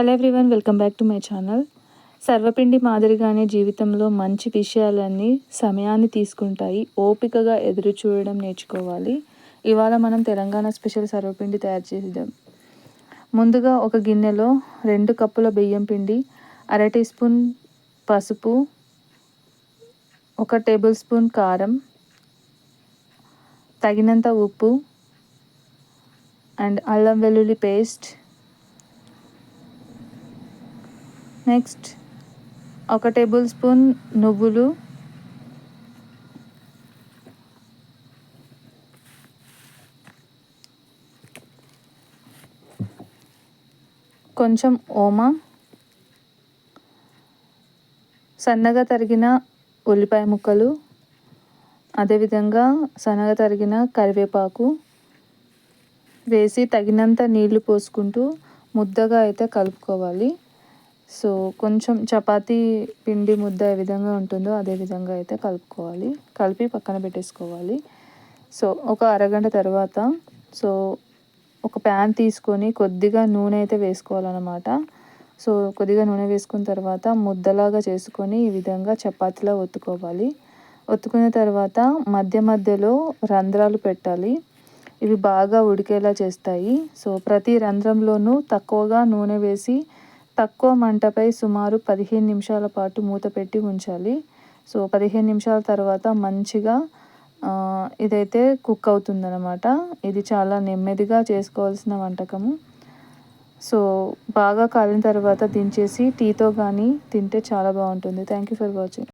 Hello everyone welcome back to my channel sarvapindi మాదిరిగానే జీవితంలో మంచి విషయాలన్నీ సమయాన్ని తీసుకుంటాయి. ఓపికగా ఎదురు చూడడం నేర్చుకోవాలి. ఇవాళ మనం తెలంగాణ స్పెషల్ సర్వపిండి తయారు చేద్దాం. ముందుగా ఒక గిన్నెలో రెండు కప్పుల బియ్యం పిండి అర టీ స్పూన్ పసుపు ఒక టేబుల్ స్పూన్ కారం తగినంత ఉప్పు అండ్ అల్లం వెల్లుల్లి పేస్ట్ నెక్స్ట్ ఒక టేబుల్ స్పూన్ నువ్వులు. కొంచెం ఓమా. సన్నగా తరిగిన ఉల్లిపాయ ముక్కలు. అదేవిధంగా సన్నగా తరిగిన కరివేపాకు. వేసి తగినంత నీళ్ళు పోసుకుంటూ ముద్దగా అయితే కలుపుకోవాలి. సో కొంచెం చపాతీ పిండి ముద్ద ఏ విధంగా ఉంటుందో అదే విధంగా అయితే కలుపుకోవాలి. కలిపి పక్కన పెట్టేసుకోవాలి. సో ఒక అరగంట తర్వాత సో ఒక ప్యాన్ తీసుకొని కొద్దిగా నూనె అయితే వేసుకోవాలన్నమాట. సో కొద్దిగా నూనె వేసుకున్న తర్వాత ముద్దలాగా చేసుకొని ఈ విధంగా చపాతీలా ఒత్తుకోవాలి. ఒత్తుకున్న తర్వాత మధ్య మధ్యలో రంధ్రాలు పెట్టాలి. ఇవి బాగా ఉడికేలా చేస్తాయి. సో ప్రతి రంధ్రంలోనూ తక్కువగా నూనె వేసి తక్కువ మంటపై సుమారు పదిహేను నిమిషాల పాటు మూత పెట్టి ఉంచాలి. సో పదిహేను నిమిషాల తర్వాత మంచిగా ఇదైతే కుక్ అవుతుందన్నమాట. ఇది చాలా నెమ్మదిగా చేసుకోవాల్సిన వంటకము. సో బాగా కాలిన తర్వాత దించేసి టీతో కానీ తింటే చాలా బాగుంటుంది. Thank you for watching